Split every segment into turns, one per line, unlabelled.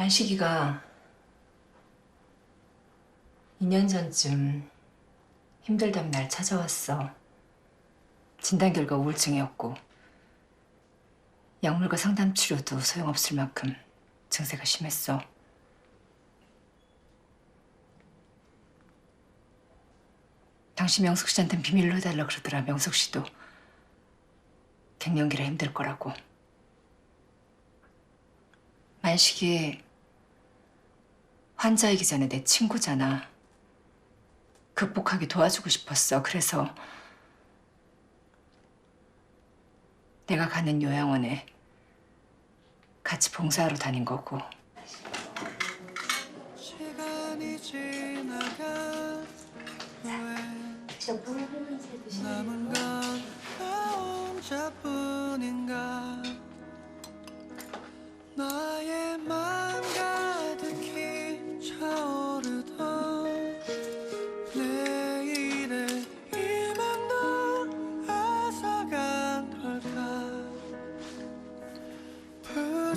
안식이가 2년 전쯤 힘들다며 날 찾아왔어. 진단 결과 우울증이었고 약물과 상담 치료도 소용없을 만큼 증세가 심했어. 당시 명숙 씨한테는 비밀로 해달라 그러더라. 명숙 씨도 갱년기라 힘들 거라고. 만식이 환자이기 전에 내 친구잖아. 극복하기 도와주고 싶었어. 그래서 내가 가는 요양원에 같이 봉사하러 다닌 거고.
시간이 지나가 왜 남은 건나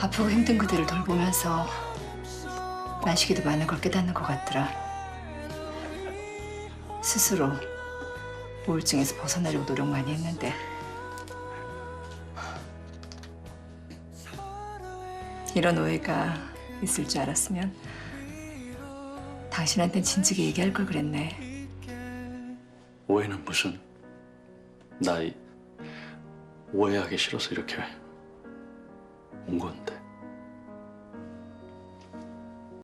아프고 힘든 그들을 돌보면서 만식이도 많은 걸 깨닫는 것 같더라. 스스로 우울증에서 벗어나려고 노력 많이 했는데 이런 오해가 있을 줄 알았으면 당신한텐 진즉에 얘기할 걸 그랬네.
오해는 무슨? 나 이- 오해하기 싫어서 이렇게 온 건데.